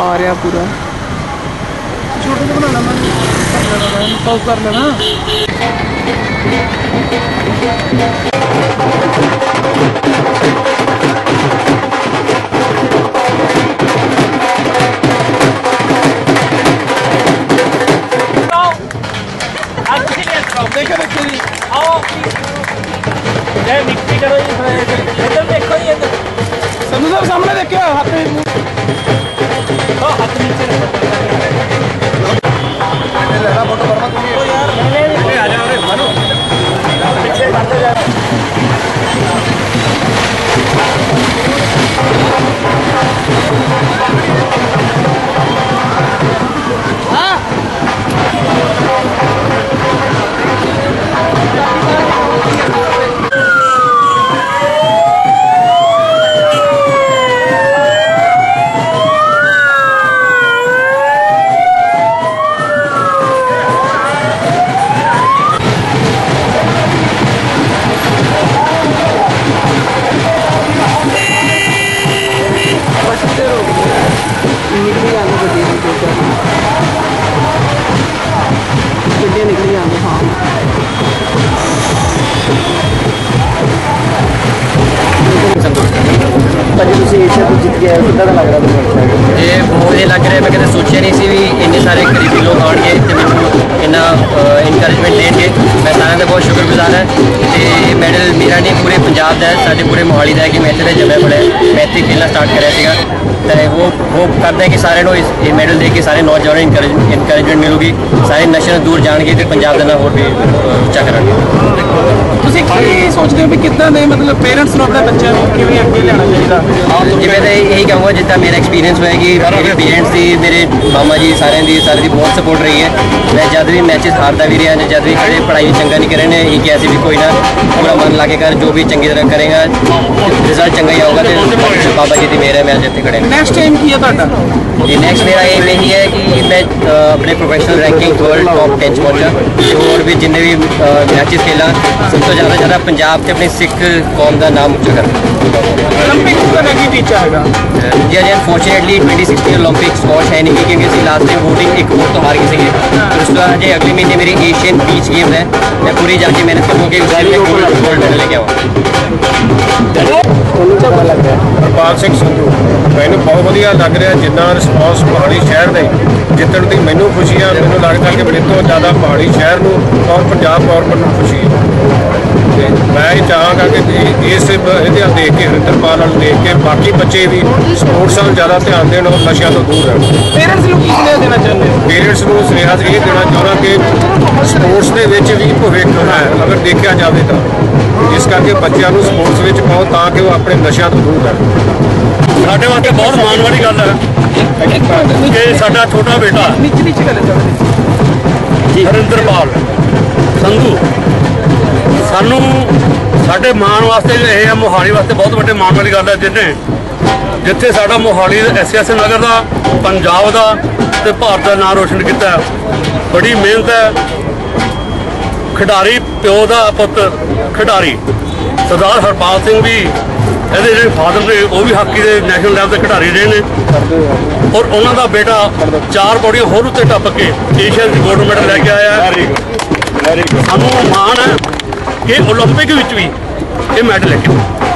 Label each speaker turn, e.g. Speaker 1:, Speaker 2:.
Speaker 1: ਆ ਰਿਹਾ ਪੂਰਾ।
Speaker 2: ਛੋਟੇ ਜਿਹਾ ਬਣਾ ਲੈਣਾ ਕਰ ਲੈਣਾ ਪੌਸ ਕਰ ਲੈਣਾ। ਦੇਖੋ ਦੇਖੋ ਜੀ।
Speaker 3: ਇਹ ਮਿਕਸੀ ਕਰੋ ਜੀ ਇੱਧਰ ਦੇਖੋ ਜੀ ਇੱਧਰ।
Speaker 2: ਸੰਧੂ ਸਾਹਿਬ ਸਾਹਮਣੇ ਦੇਖਿਓ ਹੱਥ
Speaker 1: Yeah. ਤੁਸੀਂ ਏਸ਼ੀਆ ਤੋਂ ਜਿੱਤ ਕੇ ਕਿੱਦਾਂ ਦਾ ਲੱਗ ਰਿਹਾ ਤੁਹਾਨੂੰ
Speaker 4: ਇਹ ਬਹੁਤ ਵਧੀਆ ਲੱਗ ਰਿਹਾ ਮੈਂ ਕਦੇ ਸੋਚਿਆ ਨਹੀਂ ਸੀ ਵੀ ਇੰਨੇ ਸਾਰੇ ਗਰੀਬੀ ਲੋਕ ਆਉਣਗੇ ਤੇ ਮੈਨੂੰ ਇੰਨਾ ਇਨਕਰੇਜਮੈਂਟ ਦੇਣਗੇ। ਮੈਂ ਸਾਰਿਆਂ ਦਾ ਬਹੁਤ ਸ਼ੁਕਰਗੁਜ਼ਾਰ ਹਾਂ ਤੇ ਮੈਡਲ ਮੇਰਾ ਨਹੀਂ, ਪੂਰੇ ਪੰਜਾਬ ਦਾ ਹੈ, ਸਾਡੇ ਪੂਰੇ ਮੋਹਾਲੀ ਦਾ ਹੈ ਕਿ ਮੈਂ ਇੱਥੇ ਦਾ ਜੰਮਿਆ ਪੜਿਆ ਮੈਂ ਇੱਥੇ ਖੇਡਣਾ ਸਟਾਰਟ ਕਰਿਆ ਸੀਗਾ। ਤੇ ਉਹ ਉਹ ਕਰਦੇ ਕਿ ਸਾਰਿਆਂ ਨੂੰ ਇਸ, ਇਹ ਮੈਡਲ ਦੇ ਕੇ ਸਾਰੇ ਨੌਜਵਾਨਾਂ ਨੂੰ ਇਨਕਰੇਜਮੈਂਟ ਮਿਲੂਗੀ। ਸਾਰੇ ਨਸ਼ਿਆਂ ਤੋਂ ਦੂਰ ਜਾਣਗੇ ਤੇ ਪੰਜਾਬ ਦਾ ਨਾਮ ਹੋਰ ਵੀ ਉੱਚਾ ਕਰਾਂਗੇ।
Speaker 2: ਤੁਸੀਂ ਕੀ ਸੋਚਦੇ ਹੋ ਵੀ ਕਿੱਦਾਂ ਦੇ ਮਤਲਬ ਪੇਰੈਂਟਸ ਨੂੰ ਆਪਣੇ ਬੱਚਿਆਂ ਨੂੰ ਕਿਵੇਂ ਅੱਗੇ ਲਿਆਉਣਾ ਚਾਹੀਦਾ?
Speaker 4: ਜਿਵੇਂ ਤਾਂ ਇਹੀ ਕਹੂੰਗਾ ਜਿੱਦਾਂ ਮੇਰਾ ਐਕਸਪੀਰੀਅੰਸ ਹੋਇਆ ਕਿ ਮੇਰੇ ਪੇਰੈਂਟਸ ਦੀ ਮੇਰੇ ਮਾਮਾ ਜੀ ਸਾਰਿਆਂ ਦੀ ਸਾਰਿਆਂ ਦੀ ਬਹੁਤ ਸਪੋਰਟ ਰਹੀ ਹੈ। ਮੈਂ ਜਦ ਵੀ ਮੈਚਸ ਹਾਰਦਾ ਵੀ ਰਿਹਾ ਜਾਂ ਜਦ ਵੀ ਕਦੇ ਪੜ੍ਹਾਈ ਚੰਗਾ ਨਹੀਂ ਕਰੇ ਨੇ ਇਹ ਕਿਹਾ ਸੀ ਵੀ ਕੋਈ ਨਾ ਪੂਰਾ ਮਨ ਲਾ ਕੇ ਕਰ ਜੋ ਵੀ ਚੰਗੀ ਤਰ੍ਹਾਂ ਕਰੇਗਾ ਰਿਜ਼ਲਟ ਚੰਗਾ ਹੀ ਆਊਗਾ ਤੇ ਬਾਬਾ ਜੀ ਦੀ ਮਿਹਰ ਹੈ ਮੈਂ ਅੱਜ ਇੱਥੇ ਖੜੇ ਹਾਂ
Speaker 2: ਨੈਕਸਟ ਟਾਈਮ ਕੀ ਹੈ ਤੁਹਾਡਾ?
Speaker 4: ਇਹ ਨੈਕਸਟ ਮੇਰਾ ਏਮ ਇਹੀ ਹੈ ਕਿ ਮੈਂ ਅ, ਆਪਣੇ ਪ੍ਰੋਫੈਸ਼ਨਲ ਰੈਂਕਿੰਗ ਵਰਲਡ ਟੌਪ 10 ਚ ਪਹੁੰਚਾਂ। ਤੇ ਹੋਰ ਵੀ ਜਿੰਨੇ ਵੀ ਮੈਚਸ ਖੇਲਾਂ ਸਭ ਤੋਂ ਜ਼ਿਆਦਾ ਜ਼ਿਆਦਾ ਪੰਜਾਬ ਤੇ ਆਪਣੀ ਸਿੱਖ ਕੌਮ ਦਾ ਨਾਮ ਉੱਚਾ ਕਰਾਂ
Speaker 2: 올림픽 ਦਾ ਕੀ ਟੀਚਾ ਹੈਗਾ
Speaker 4: ਜੀ ਅਜੇ ਅਨਫੋਰਚੂਨੇਟਲੀ 2016 올림픽 ਸਪੋਰਟ ਹੈ ਨਹੀਂ ਕਿਉਂਕਿ ਅਸੀਂ ਲਾਸਟ ਟਾਈਮ VOTING ਇੱਕ ਵੋਟ ਤੋਂ ਹਾਰ ਗਏ ਸੀਗੇ ਫਿਰ ਉਸ ਤੋਂ ਬਾਅਦ ਅਜੇ ਅਗਲੇ ਮਹੀਨੇ ਮੇਰੀ ਏਸ਼ੀਅਨ ਬੀਚ ਗੇਮਸ ਹੈ ਮੈਂ ਪੂਰੀ ਜਾ ਕੇ ਮਿਹਨਤ ਕਰੂੰਗੀ ਉਸ ਵਿੱਚ ਮੈਂ ਗੋਲਡ ਮੈਡਲ ਲੈ ਕੇ ਆਵਾਂ
Speaker 1: ਤੁਹਾਨੂੰ ਕਿੱਦਾਂ ਲੱਗ ਰਿਹਾ
Speaker 5: ਹਰਪਾਲ ਸਿੰਘ ਸੰਧੂ ਮੈਨੂੰ ਬਹੁਤ ਵਧੀਆ ਲੱਗ ਰਿਹਾ ਜਿੰਨਾ ਰਿਸਪੌਂਸ ਪਹਾੜੀ ਸ਼ਹਿਰ ਦੇ ਜਿੱਤਣ ਦੀ ਮੈਨੂੰ ਖੁਸ਼ੀ ਆ ਮੈਨੂੰ ਲੱਗਦਾ ਕਿ ਮੇਰੇ ਤੋਂ ਜ਼ਿਆਦਾ ਪਹਾੜੀ ਸ਼ਹਿਰ ਨੂੰ ਔਰ ਪੰਜਾਬ ਗੌਰਮੈਂਟ ਨੂੰ ਖੁਸ਼ੀ ਹੈ ਤੇ ਮੈਂ ਇਹ ਚਾਹਾਂਗਾ ਕਿ ਇਸ ਇਹਦੇ ਵੱਲ ਦੇਖ ਕੇ ਹਰਿੰਦਰਪਾਲ ਵੱਲ ਦੇਖ ਕੇ ਬਾਕੀ ਬੱਚੇ ਵੀ ਸਪੋਰਟਸ ਵੱਲ ਜ਼ਿਆਦਾ ਧਿਆਨ ਦੇਣ ਔਰ ਨਸ਼ਿਆਂ ਤੋਂ ਦੂਰ ਰਹਿਣ।
Speaker 2: ਪੇਰੈਂਟਸ ਨੂੰ ਕੀ ਸੁਨੇਹਾ ਦੇਣਾ ਚਾਹੁੰਦੇ ਹੋ?
Speaker 5: ਪੇਰੈਂਟਸ ਨੂੰ ਸੁਨੇਹਾ ਇਹ ਦੇਣਾ ਚਾਹੁੰਦਾ ਕਿ ਸਪੋਰਟਸ ਦੇ ਵਿੱਚ ਵੀ ਭਵਿੱਖ ਹੈ ਅਗਰ ਦੇਖਿਆ ਜਾਵੇ ਤਾਂ। ਇਸ ਕਰਕੇ ਬੱਚਿਆਂ ਨੂੰ ਸਪੋਰਟਸ ਵਿੱਚ ਪਾਓ ਤਾਂ ਕਿ ਉਹ ਆਪਣੇ ਨਸ਼ਿਆਂ ਤੋਂ ਦੂਰ ਰਹਿਣ।
Speaker 6: ਸਾਡੇ ਵਾਸਤੇ ਬਹੁਤ ਮਾਣ ਵਾਲੀ ਗੱਲ ਹੈ ਕਿ ਸਾਡਾ ਛੋਟਾ ਬੇਟਾ
Speaker 2: ਨੀਚੇ ਨੀਚੇ ਕਰ ਲੈਂਦੇ
Speaker 6: ਹਰਿੰਦਰਪਾਲ ਸੰਧੂ ਸਾਨੂੰ ਸਾਡੇ ਮਾਣ ਵਾਸਤੇ ਇਹ ਹੈ ਮੋਹਾਲੀ ਵਾਸਤੇ ਬਹੁਤ ਵੱਡੇ ਮਾਣ ਵਾਲੀ ਗੱਲ ਹੈ ਜਿਹਨੇ ਜਿੱਥੇ ਸਾਡਾ ਮੋਹਾਲੀ ਐਸਐਸ ਨਗਰ ਦਾ ਪੰਜਾਬ ਦਾ ਤੇ ਭਾਰਤ ਦਾ ਨਾਮ ਰੋਸ਼ਨ ਕੀਤਾ ਹੈ। ਬੜੀ ਮਿਹਨਤ ਹੈ। ਖਿਡਾਰੀ ਪਿਓ ਦਾ ਪੁੱਤ ਖਿਡਾਰੀ। ਸਰਦਾਰ ਹਰਪਾਲ ਸਿੰਘ ਵੀ ਇਹਦੇ ਜਿਹੜੇ ਫਾਦਰ ਨੇ ਉਹ ਵੀ ਹਾਕੀ ਦੇ ਨੈਸ਼ਨਲ ਲੈਵਲ ਤੇ ਖਿਡਾਰੀ ਰਹੇ ਨੇ। ਔਰ ਉਹਨਾਂ ਦਾ ਬੇਟਾ ਚਾਰ ਪੌੜੀਆਂ ਹੋਰ ਉੱਤੇ ਟੱਪ ਕੇ ਏਸ਼ੀਆ ਦੀ ਗੋਲਡ ਮੈਡਲ ਲੈ ਕੇ ਆਇਆ ਹੈ। ਸਾਨੂੰ ਮਾਣ ਹੈ। ਕਿ 올림픽 ਵਿੱਚ ਵੀ ਇਹ ਮੈਡਲ ਲੈ ਕੇ ਆਇਆ।